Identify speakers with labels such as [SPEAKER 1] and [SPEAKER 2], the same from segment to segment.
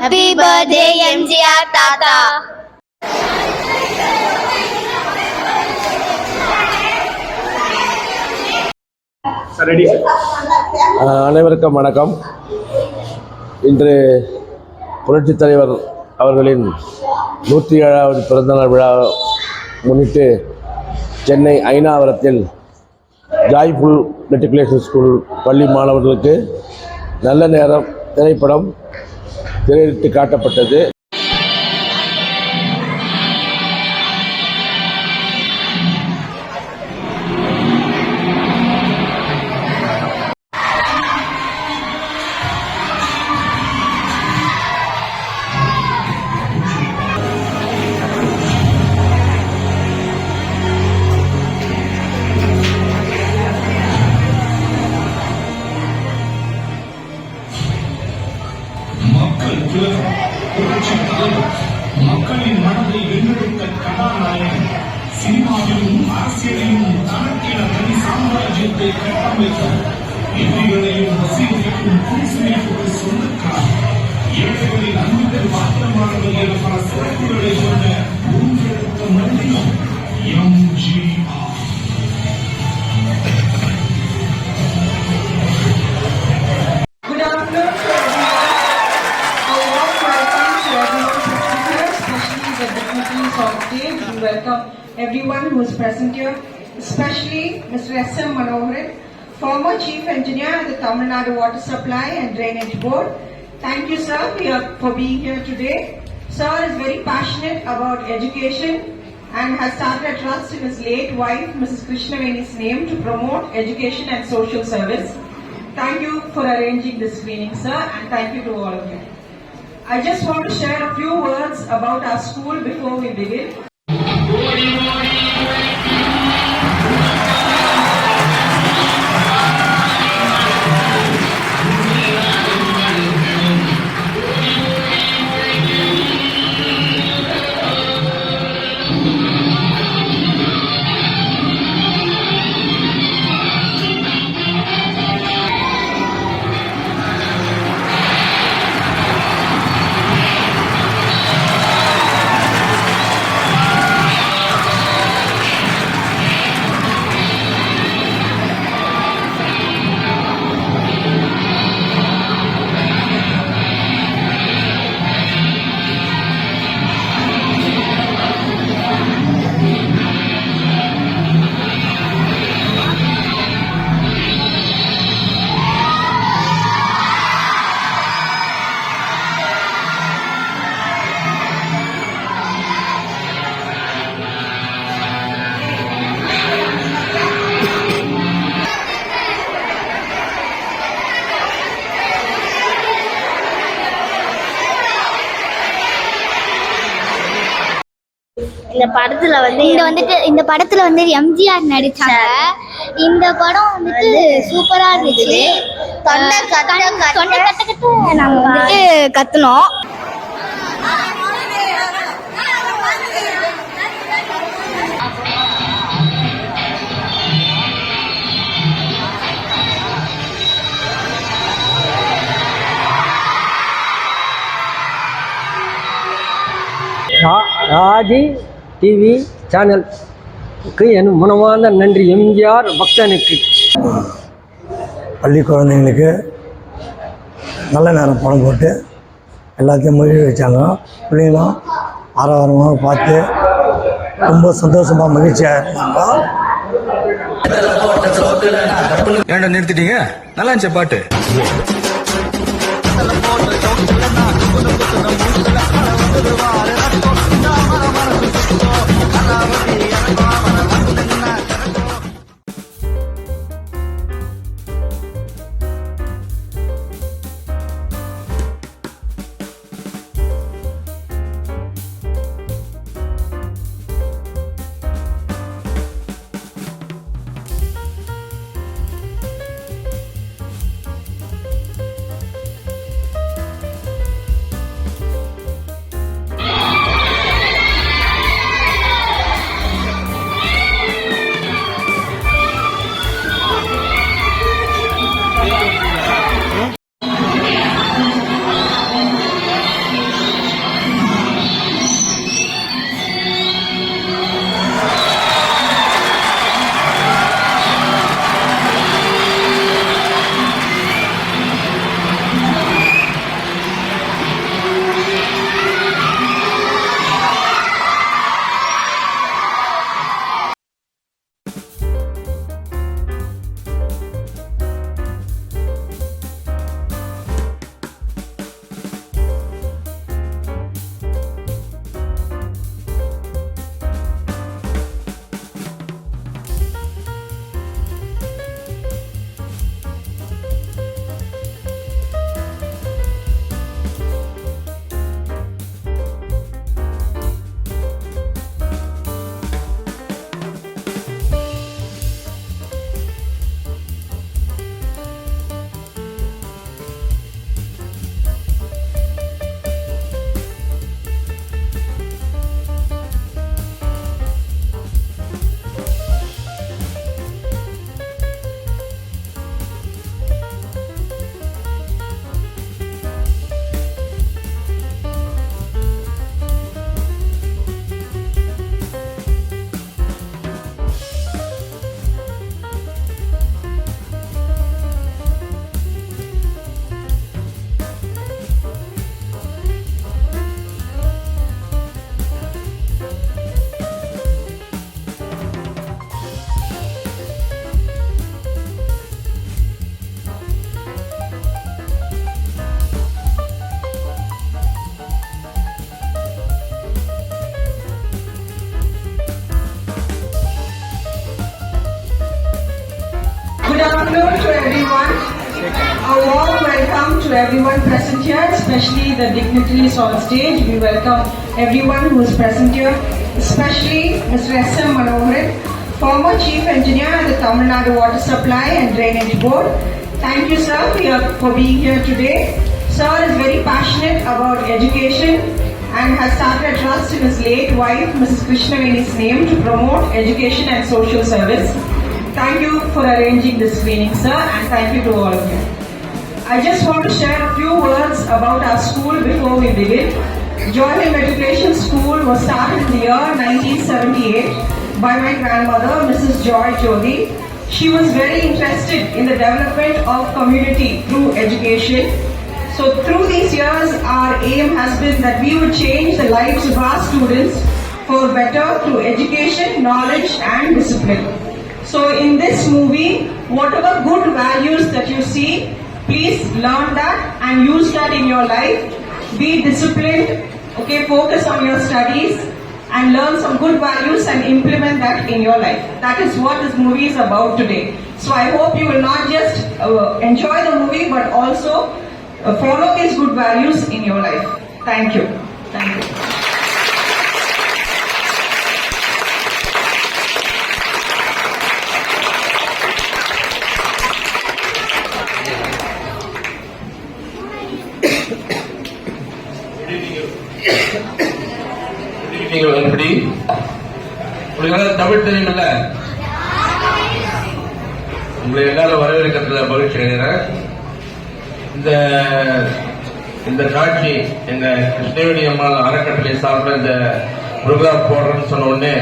[SPEAKER 1] Happy birthday MGR தாத்தா
[SPEAKER 2] அனைவருக்கும் வணக்கம். இன்று புரட்சித் தலைவர் அவர்களின் நூற்றி ஏழாவது பிறந்தநாள் விழா முன்னிட்டு சென்னை ஐநாவரத்தில் ஜாய்ஃபுல் மெட்ரிகுலேஷன் ஸ்கூல் பள்ளி மாணவர்களுக்கு நல்ல நேரம் திரைப்படம் திரையிட்டு காட்டப்பட்டது.
[SPEAKER 3] Chief Engineer at the Tamil Nadu Water Supply and Drainage Board. Thank you, sir, for being here today. Sir is very passionate about education and has started a trust in his late wife, Mrs. Krishnaveni's name, to promote education and social service. Thank you for arranging this screening, sir, and thank you to all of you. I just want to share a few words about our school before we begin.
[SPEAKER 1] இந்த படத்துல வந்து இந்த வந்துட்டு இந்த படத்துல வந்து எம்ஜிஆர் நடிச்சாங்க. இந்த படம் வந்துட்டு சூப்பரா இருந்துச்சு. தொண்டை கட்ட நாங்க வந்துட்டு கத்துனோம்.
[SPEAKER 4] ரா- ராஜி. டிவி சேனலுக்கு என் மனமார்ந்த நன்றி எம்ஜிஆர் பக்தனுக்கு.
[SPEAKER 5] பள்ளி குழந்தைங்களுக்கு நல்ல நேரம் பணம் போட்டு எல்லாத்தையும் மகிழ்ச்சி வச்சாங்க. பிள்ளைங்களும் ஆரவாரமாக பார்த்து ரொம்ப சந்தோஷமாக மகிழ்ச்சியாக இருந்தாங்க.
[SPEAKER 6] ஏன்டா நிறுத்திட்டீங்க. நல்லா இருந்துச்சு பாட்டு. போட்டு Yeah.
[SPEAKER 3] To everyone present here, especially the dignitaries on stage. We welcome everyone who is present here, especially Mr. S.M. Manohar, former Chief Engineer at the Tamil Nadu Water Supply and Drainage Board. Thank you, sir, for for being here today. Sir is very passionate about education and has started a trust in his late wife, Mrs. Krishnaveni's name, to promote education and social service. Thank you for arranging this screening, sir, and thank you to all of you. I just want to share a few words about our school before we begin. Joy Hill Matriculation School was started in the year 1978 by my grandmother, Mrs. Joy Jodi. She was very interested in the development of community through education. So through these years, our aim has been that we would change the lives of our students for better through education, knowledge and discipline. So in this movie, whatever good values that you see, please learn that and use that in your life. Be disciplined, okay, focus on your studies and learn some good values and implement that in your life. That is what this movie is about today. So I hope you will not just uh, enjoy the movie but also uh, follow these good values in your life. Thank you. Thank you.
[SPEAKER 7] எப்படி? உங்களுக்கு தமிழ் தெரியுமில்ல? உங்களை எல்லாரும் வரவேற்கிறதுல மகிழ்ச்சி அடைகிறேன். இந்த இந்த காட்சி எங்க கிருஷ்ணவேணி அம்மாள் அறக்கட்டளை சார்பில் இந்த ப்ரோக்ராம் போடுறேன்னு சொன்ன உடனே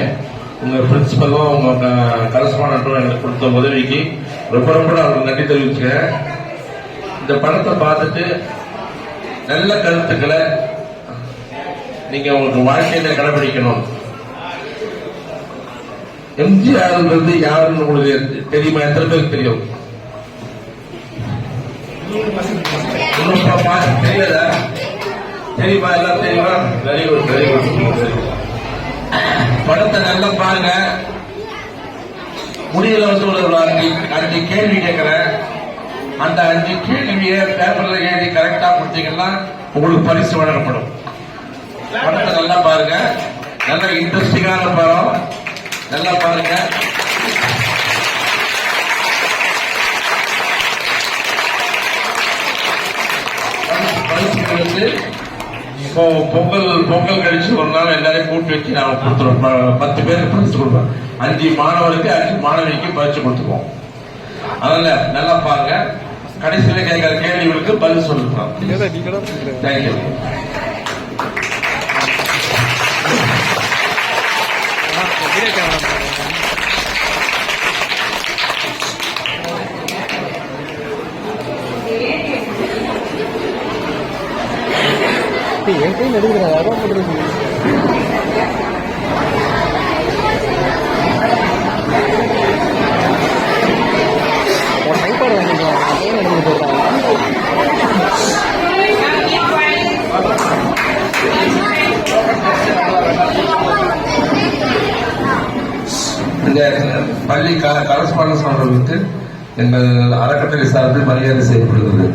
[SPEAKER 7] உங்க பிரின்சிபலும் உங்க கரஸ்பாண்டும் எனக்கு கொடுத்த உதவிக்கு ரொம்ப ரொம்ப நான் நன்றி தெரிவிச்சுக்கிறேன். இந்த படத்தை பார்த்துட்டு நல்ல கருத்துக்களை நீங்க உங்க வாழ்க்கையில கடைபிடிக்கணும். எம்ஜிஆர் வந்து யாருன்னு உங்களுக்கு தெரியுமா? எத்தனை பேருக்கு தெரியும்? தெரியல. தெரியுமா? எல்லாம் தெரியுமா? வெரி குட் வெரி குட் படத்தை நல்லா பாருங்க. முடியல வந்து ஒரு அஞ்சு அஞ்சு கேள்வி கேட்கிறேன். அந்த அஞ்சு கேள்வியை பேப்பர்ல எழுதி கரெக்டா கொடுத்தீங்கன்னா உங்களுக்கு பரிசு வழங்கப்படும். படத்தை நல்லா பாருங்க. நல்ல இன்ட்ரெஸ்டிங்கான படம். நல்லா பாருங்க. பரிசு- பரிசுகள் வந்து இப்போ பொங்கல் பொங்கல் கழிச்சு ஒரு நாள் எல்லாரையும் கூட்டி வச்சு நான் கொடுத்துருவோம். பத்து பேருக்கு பரிசு கொடுப்பேன் அஞ்சு மாணவருக்கு அஞ்சு மாணவிக்கு பரிசு கொடுத்துருவோம் அதனால நல்லா பாருங்க. கடைசியில கேட்கிற கேள்விகளுக்கு பதில் சொல்லுறோம் தேங்க்யூ
[SPEAKER 4] என் எடுக்கிறேன். அதான் பண்ணுறது ஒரு வாங்கிக்கலாம் எடுத்து
[SPEAKER 7] இந்த பள்ளி கரஸ்பாண்டன்ஸ் அவர்களுக்கு எங்கள் அறக்கட்டளை சார்பில் மரியாதை செய்யப்படுகிறது.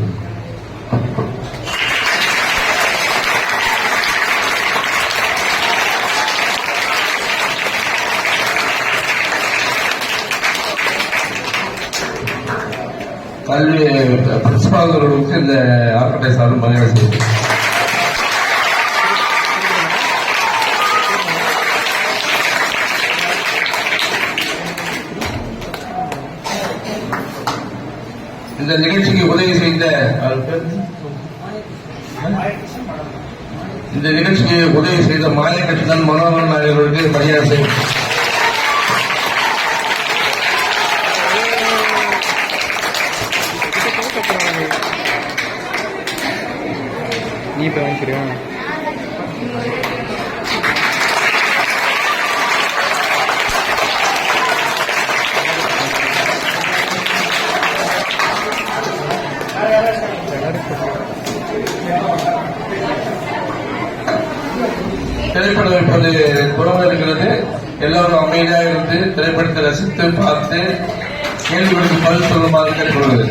[SPEAKER 7] கல்வி பிரின்சிபால் அவர்களுக்கு இந்த அறக்கட்டளை சார்பில் மரியாதை செய்யும் இந்த நிகழ்ச்சிக்கு உதவி செய்த இந்த நிகழ்ச்சிக்கு உதவி செய்த மாநில கட்சிதான் மனோகரன் அவர்களுக்கு மரியாதை செய்யும்
[SPEAKER 4] நீ
[SPEAKER 7] திரைப்படம் இப்போது புறம் இருக்கிறது. எல்லாரும் அமைதியாக இருந்து திரைப்படத்தை ரசித்து பார்த்து கேள்விகளுக்கு பதில் சொல்லுமாறு கேட்டுக்கொள்வது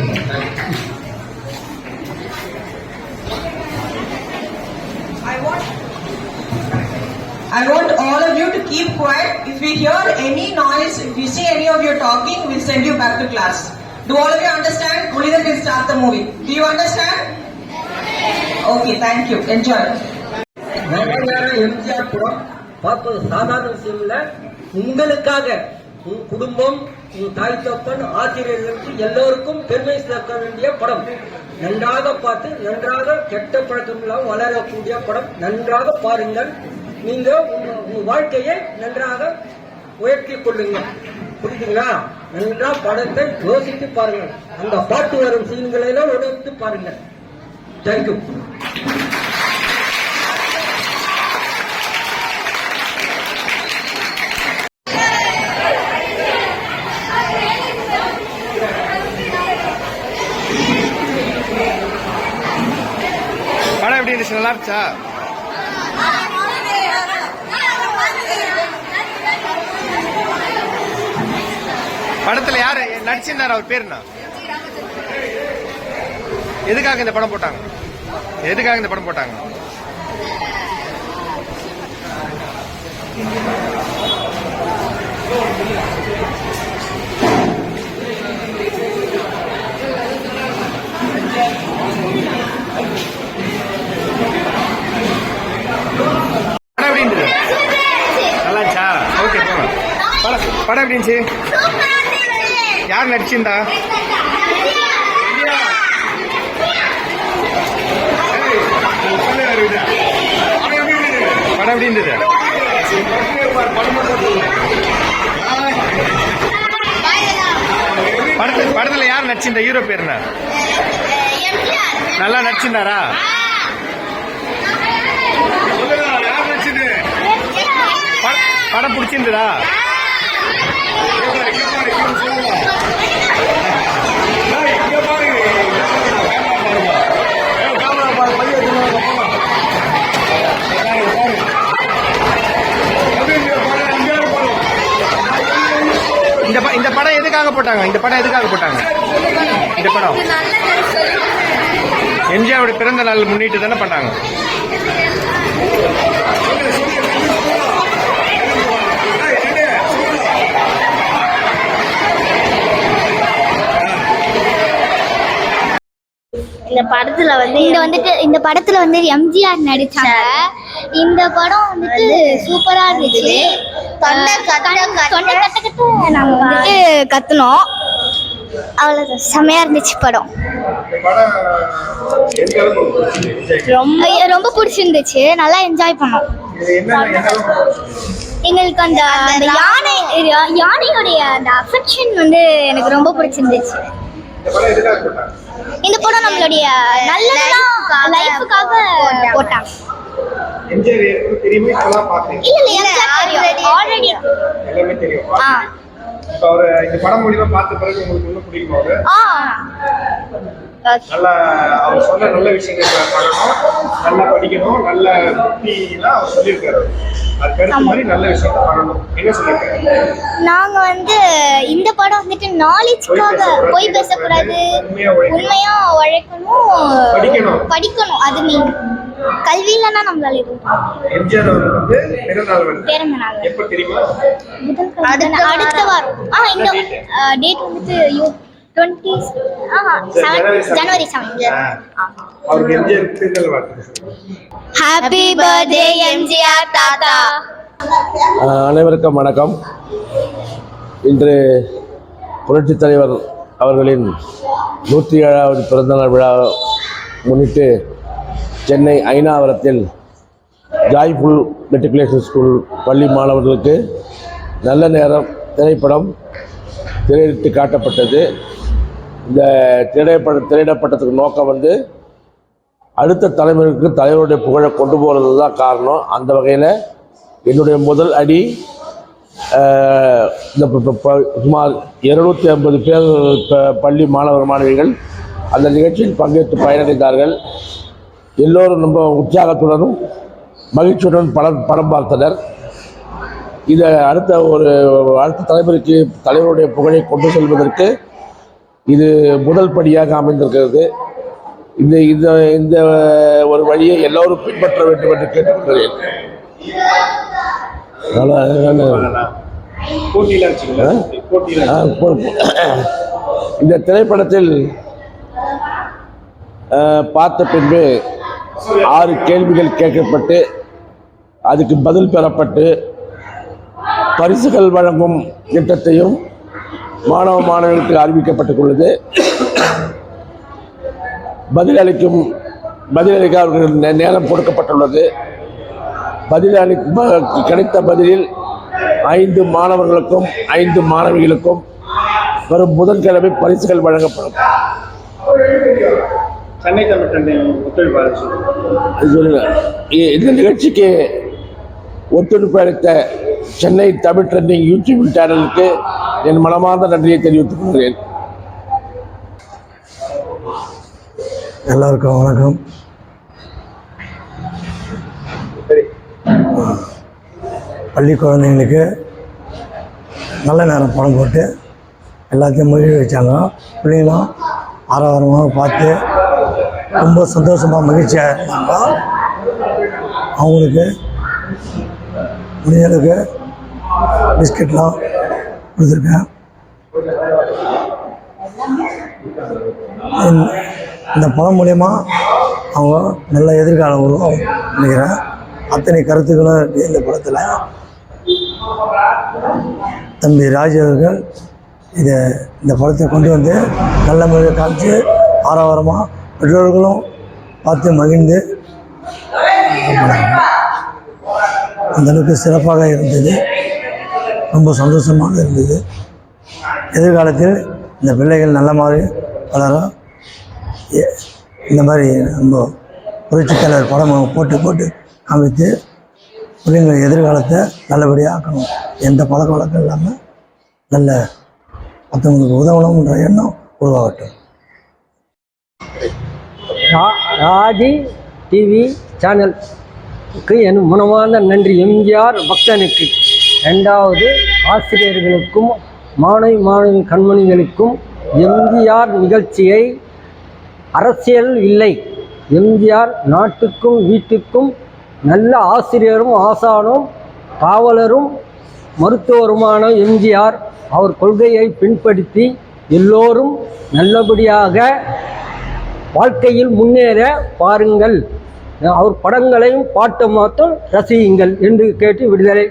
[SPEAKER 3] I want all of you to keep quiet. If we hear any noise, if we see any of you talking, we'll send you back to class. Do all of you understand? Only then we'll start the movie. Do you understand? Okay, thank you. Enjoy.
[SPEAKER 4] MGR படம் பார்ப்பது சாதாரண விஷயம் இல்ல உங்களுக்காக உன் குடும்பம் உன் தாய் தப்பன் ஆசிரியர்களுக்கு எல்லோருக்கும் பெருமை சேர்க்க வேண்டிய படம் நன்றாக பார்த்து நன்றாக கெட்ட பழக்கம் இல்லாமல் வளரக்கூடிய படம் நன்றாக பாருங்கள் நீங்க உங்க வாழ்க்கையை நன்றாக உயர்த்தி கொள்ளுங்க புரியுதுங்களா நன்றா படத்தை யோசித்து பாருங்கள். அந்த பாட்டு வரும் சீன்களை எல்லாம் உணர்ந்து பாருங்க தேங்க்யூ
[SPEAKER 6] படம் எப்படி இருந்துச்சு? நல்லா இருந்துச்சா? படத்துல யாரு? நடிச்சிருந்தாரு அவர் பேர் என்ன எதுக்காக இந்த படம் போட்டாங்க? எதுக்காக இந்த படம் போட்டாங்க? படம் எப்படி இருந்துச்சு ஓகே போகலாம் படம் படம் எப்படி இருந்துச்சு யார் நடிச்சிருந்தா? படம் எப்படி இருந்தது? படத்துல படத்துல யார் நடிச்சிருந்தா? ஹீரோ பேர் நல்லா நடிச்சிருந்தாரா? படம் பிடிச்சிருந்ததா? இந்த இந்த படம் எதுக்காக போட்டாங்க? இந்த படம் எதுக்காக போட்டாங்க? இந்த படம். எம்ஜிஆரோட பிறந்த நாள் முன்னிட்டு தானே பண்ணாங்க.
[SPEAKER 1] இந்த படத்துல வந்து இந்த வந்துட்டு இந்த படத்துல வந்து எம்ஜிஆர் நடிச்சாங்க. இந்த படம் வந்துட்டு சூப்பரா இருந்துச்சு. தொண்டை நாங்க வந்துட்டு கத்துனோம். அவ்வளவுதான். செமையா இருந்துச்சு படம்? ரொம்ப ரொம்ப பிடிச்சிருந்துச்சு. நல்லா என்ஜாய் பண்ணோம். எங்களுக்கு அந்த அந்த யானை யானையோடைய அந்த அஃபெக்ஷன் வந்து எனக்கு ரொம்ப பிடிச்சிருந்துச்சு.
[SPEAKER 8] இந்த படம்
[SPEAKER 1] நம்மளுடைய நல்ல லைஃபுக்காக போட்டாங்க.
[SPEAKER 8] தெரியுமா. நல்ல அவர் சொன்ன நல்ல விஷயங்கள் பண்ணணும். நல்லா படிக்கணும் நல்ல புத்திலாம் அவர் சொல்லியிருக்காரு. அதுக்கு அடுத்த மாதிரி நல்ல விஷயத்த பண்ணணும். என்ன சொல்லியிருக்காரு?
[SPEAKER 1] நாங்க வந்து இந்த படம் வந்துட்டு நாலேஜ்க்காக போய் பேசக்கூடாது.
[SPEAKER 8] உண்மையா உழைக்கணும். படிக்கணும்.
[SPEAKER 1] படிக்கணும். அது மீன் கல்வி இல்லைன்னா நம்மளால எதுவும்.
[SPEAKER 8] எம்ஜிஆர் வந்து பிறந்தநாள் எப்ப தெரியுமா?
[SPEAKER 1] அடுத்த வாரம். ஆ இந்த டேட் வந்துட்டு
[SPEAKER 8] பிறந்தநாள் வாழ்த்து
[SPEAKER 1] ஹாப்பி பர்த்டே எம்ஜிஆர் தாத்தா.
[SPEAKER 2] அனைவருக்கும் வணக்கம். இன்று புரட்சித் தலைவர் அவர்களின் நூற்றி ஏழாவது பிறந்தநாள் விழா முன்னிட்டு சென்னை ஐநாவரத்தில் ஜாய்ஃபுல் மெட்ரிகுலேஷன் ஸ்கூல் பள்ளி மாணவர்களுக்கு நல்ல நேரம் திரைப்படம் திரையிட்டு காட்டப்பட்டது. இந்த திரைப்பட திரையிடப்பட்டதுக்கு நோக்கம் வந்து அடுத்த தலைமுறைக்கு தலைவருடைய புகழை கொண்டு போகிறது தான் காரணம். அந்த வகையில் என்னுடைய முதல் அடி இந்த ப- சுமார் இருநூத்தி ஐம்பது பேர் பள்ளி மாணவர் மாணவிகள் அந்த நிகழ்ச்சியில் பங்கேற்று பயனடைந்தார்கள். எல்லோரும் ரொம்ப உற்சாகத்துடனும் மகிழ்ச்சியுடன் படம் படம் பார்த்தனர். இதை அடுத்த ஒரு அடுத்த தலைமுறைக்கு தலைவருடைய புகழை கொண்டு செல்வதற்கு இது முதல் படியாக அமைந்திருக்கிறது. இந்த இந்த இந்த ஒரு வழியை எல்லோரும் பின்பற்ற வேண்டும் என்று கேட்டுக்கொள்கிறேன். இந்த திரைப்படத்தில் பார்த்த பின்பு ஆறு கேள்விகள் கேட்கப்பட்டு அதுக்கு பதில் பெறப்பட்டு பரிசுகள் வழங்கும் திட்டத்தையும் மாணவ மாணவர்களுக்கு அறிவிக்கப்பட்டுள்ளது. பதிலளிக்கும் பதிலளிக்க அவர்கள் நேரம் கொடுக்கப்பட்டுள்ளது. பதிலளி கிடைத்த பதிலில் ஐந்து மாணவர்களுக்கும் ஐந்து மாணவிகளுக்கும் வரும் புதன்கிழமை பரிசுகள் வழங்கப்படும்.
[SPEAKER 8] சென்னை தமிழ்
[SPEAKER 2] இந்த நிகழ்ச்சிக்கு ஒத்துழைப்பு அளித்த சென்னை தமிழ் ட்ரெண்டிங் யூடியூப் சேனலுக்கு என் மனமார்ந்த நன்றியை தெரிவித்துக் கொள்கிறேன்.
[SPEAKER 5] எல்லாருக்கும் வணக்கம். பள்ளி குழந்தைங்களுக்கு நல்ல நேரம் படம் போட்டு எல்லாத்தையும் மகிழ வச்சாங்க. பிள்ளைங்களும் ஆரவாரமாக பார்த்து ரொம்ப சந்தோஷமாக மகிழ்ச்சியாக இருந்தாங்க. அவங்களுக்கு முடிஞ்சளவுக்கு பிஸ்கெட்லாம் கொடுத்துருக்கேன். இந்த- பணம் மூலயமா அவங்க நல்ல எதிர்காலம் உருவாகும் நினைக்கிறேன். அத்தனை கருத்துக்களும் இந்த படத்தில். தம்பி ராஜ் அவர்கள் இதை இந்த படத்தை கொண்டு வந்து நல்ல முறையில் காமிச்சு ஆரவாரமாக பெற்றோர்களும் பார்த்து மகிழ்ந்து. அந்தளவுக்கு சிறப்பாக இருந்தது. ரொம்ப சந்தோஷமாக இருந்தது. எதிர்காலத்தில் இந்த பிள்ளைகள் நல்ல மாதிரி வளரும். இந்த மாதிரி நம்ம புரட்சித்தலைவர் படம் போட்டு போட்டு அமைத்து பிள்ளைங்கள் எதிர்காலத்தை நல்லபடியாக ஆக்கணும். எந்த பழக்க வழக்கம் இல்லாமல் நல்ல மற்றவங்களுக்கு உதவணும்ன்ற எண்ணம் உருவாகட்டும்.
[SPEAKER 4] ரா- ராஜி டிவி சேனல். என் மனமார்ந்த நன்றி. எம்ஜிஆர் பக்தனுக்கு ரெண்டாவது ஆசிரியர்களுக்கும் மாணவி மாணவி கண்மணிகளுக்கும் எம்ஜிஆர் நிகழ்ச்சியை அரசியல் இல்லை. எம்ஜிஆர் நாட்டுக்கும் வீட்டுக்கும் நல்ல ஆசிரியரும் ஆசானும் காவலரும் மருத்துவருமான எம்ஜிஆர் அவர் கொள்கையை பின்படுத்தி எல்லோரும் நல்லபடியாக வாழ்க்கையில் முன்னேற பாருங்கள். அவர் படங்களையும் பாட்டை மாத்தம் ரசியுங்கள் என்று கேட்டு விடுதலை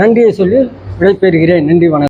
[SPEAKER 4] நன்றியை சொல்லி விடைபெறுகிறேன். நன்றி வணக்கம்.